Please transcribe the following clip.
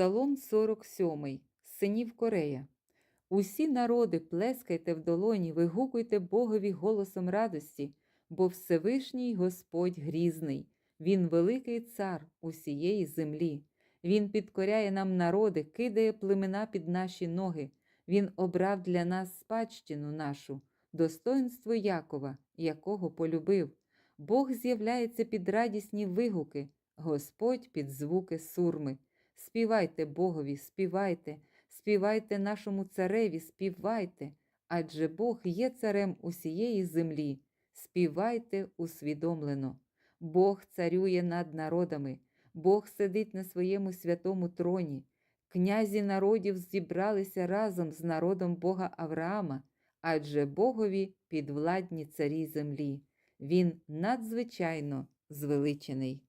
Псалом 47, синів Корея. Усі народи, плескайте в долоні, вигукуйте Богові голосом радості, бо Всевишній Господь грізний, Він великий цар усієї землі. Він підкоряє нам народи, кидає племена під наші ноги. Він обрав для нас спадщину нашу, достоинство Якова, якого полюбив. Бог з'являється під радісні вигуки, Господь під звуки сурми. Співайте Богові, співайте, співайте нашому цареві, співайте, адже Бог є царем усієї землі. Співайте усвідомлено. Бог царює над народами, Бог сидить на своєму святому троні. Князі народів зібралися разом з народом Бога Авраама, адже Богові підвладні царі землі. Він надзвичайно звеличений.